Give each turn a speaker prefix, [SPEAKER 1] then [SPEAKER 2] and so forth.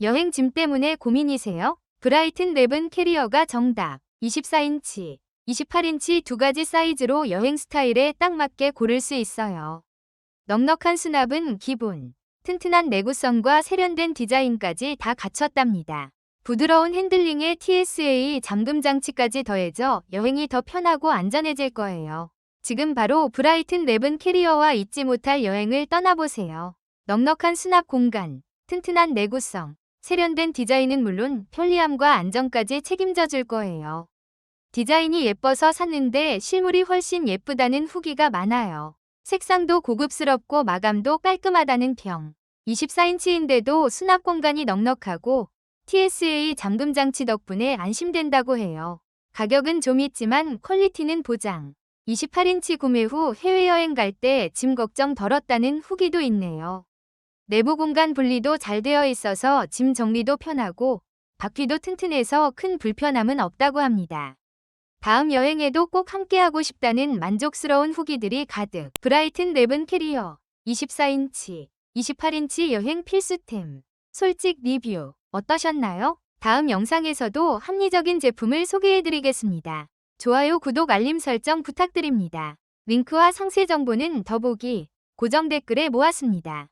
[SPEAKER 1] 여행 짐 때문에 고민이세요? 브라이튼 랩은 캐리어가 정답. 24인치, 28인치 두 가지 사이즈로 여행 스타일에 딱 맞게 고를 수 있어요. 넉넉한 수납은 기본, 튼튼한 내구성과 세련된 디자인까지 다 갖췄답니다. 부드러운 핸들링에 TSA 잠금 장치까지 더해져 여행이 더 편하고 안전해질 거예요. 지금 바로 브라이튼 랩은 캐리어와 잊지 못할 여행을 떠나보세요. 넉넉한 수납 공간, 튼튼한 내구성, 세련된 디자인은 물론 편리함과 안정까지 책임져 줄 거예요. 디자인이 예뻐서 샀는데 실물이 훨씬 예쁘다는 후기가 많아요. 색상도 고급스럽고 마감도 깔끔하다는 평. 24인치인데도 수납 공간이 넉넉하고 TSA 잠금 장치 덕분에 안심된다고 해요. 가격은 좀 있지만 퀄리티는 보장. 28인치 구매 후 해외여행 갈 때 짐 걱정 덜었다는 후기도 있네요. 내부 공간 분리도 잘 되어 있어서 짐 정리도 편하고 바퀴도 튼튼해서 큰 불편함은 없다고 합니다. 다음 여행에도 꼭 함께하고 싶다는 만족스러운 후기들이 가득. 브라이튼 랩은 캐리어 24인치, 28인치 여행 필수템. 솔직 리뷰 어떠셨나요? 다음 영상에서도 합리적인 제품을 소개해드리겠습니다. 좋아요, 구독, 알림 설정 부탁드립니다. 링크와 상세 정보는 더보기, 고정 댓글에 모았습니다.